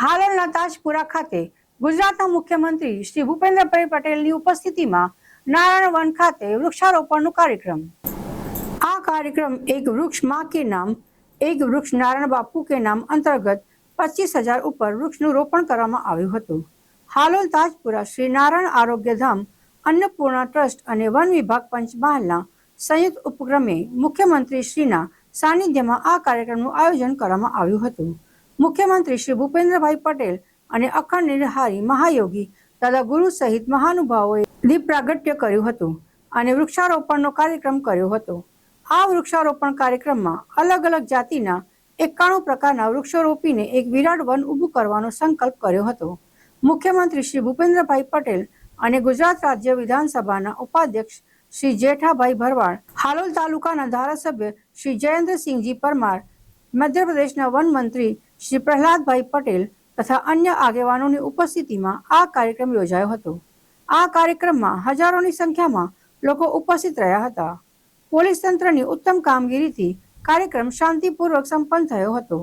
હાલોલના તાજપુરા ખાતે ગુજરાતના મુખ્યમંત્રી શ્રી ભૂપેન્દ્રભાઈ પટેલની ઉપસ્થિતિમાં નારાયણ વન ખાતે વૃક્ષારોપણનો કાર્યક્રમ. આ કાર્યક્રમ એક વૃક્ષમાં કે નામ, એક વૃક્ષ નારાયણ બાપુ કે નામ અંતર્ગત પચીસ હજાર ઉપર વૃક્ષનું રોપણ કરવામાં આવ્યું હતું. હાલોલ તાજપુરા શ્રી નારાયણ આરોગ્યધામ અન્નપૂર્ણા ટ્રસ્ટ અને વન વિભાગ પંચમહાલના સંયુક્ત ઉપક્રમે મુખ્યમંત્રી શ્રીના સાનિધ્યમાં આ કાર્યક્રમનું આયોજન કરવામાં આવ્યું હતું. મુખ્યમંત્રી શ્રી ભૂપેન્દ્રભાઈ પટેલ અને અખંડ નિર્હારી મહાયોગી દાદા ગુરુ સહિત મહાનુભાવોએ દીપ પ્રાગટ્ય કર્યું હતું અને વૃક્ષારોપણનો કાર્યક્રમ કર્યો હતો. આ વૃક્ષારોપણ કાર્યક્રમમાં અલગ અલગ જાતિના એકાણું પ્રકારના વૃક્ષો રોપીને એક વિરાટ વન ઊભું કરવાનો સંકલ્પ કર્યો હતો. મુખ્યમંત્રી શ્રી ભૂપેન્દ્રભાઈ પટેલ અને ગુજરાત રાજ્ય વિધાનસભાના ઉપાધ્યક્ષ શ્રી જેઠાભાઈ ભરવાડ, હાલોલ તાલુકાના ધારાસભ્ય શ્રી જયેન્દ્રસિંહજી પરમાર, મધ્યપ્રદેશના વન મંત્રી શ્રી પ્રહલાદભાઈ પટેલ તથા અન્ય આગેવાનોની ઉપસ્થિતિમાં આ કાર્યક્રમ યોજાયો હતો. આ કાર્યક્રમમાં હજારોની સંખ્યામાં લોકો ઉપસ્થિત રહ્યા હતા. પોલીસ તંત્રની ઉત્તમ કામગીરીથી કાર્યક્રમ શાંતિપૂર્વક સંપન્ન થયો હતો.